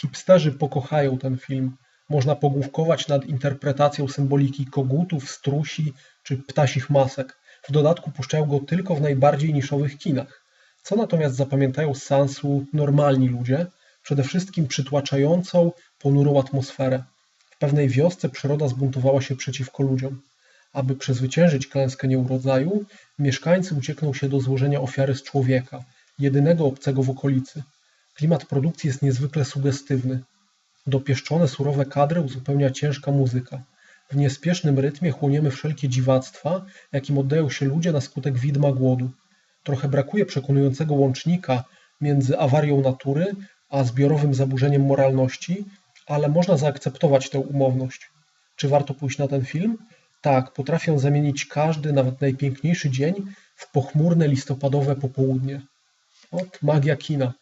Hipsterzy pokochają ten film. Można pogłówkować nad interpretacją symboliki kogutów, strusi czy ptasich masek. W dodatku puszczają go tylko w najbardziej niszowych kinach. Co natomiast zapamiętają z seansu normalni ludzie? Przede wszystkim przytłaczającą, ponurą atmosferę. W pewnej wiosce przyroda zbuntowała się przeciwko ludziom. Aby przezwyciężyć klęskę nieurodzaju, mieszkańcy uciekną się do złożenia ofiary z człowieka, jedynego obcego w okolicy. Klimat produkcji jest niezwykle sugestywny. Dopieszczone, surowe kadry uzupełnia ciężka muzyka. W niespiesznym rytmie chłoniemy wszelkie dziwactwa, jakim oddają się ludzie na skutek widma głodu. Trochę brakuje przekonującego łącznika między awarią natury a zbiorowym zaburzeniem moralności, ale można zaakceptować tę umowność. Czy warto pójść na ten film? Tak, potrafię zamienić każdy, nawet najpiękniejszy dzień w pochmurne listopadowe popołudnie. Ot magia kina.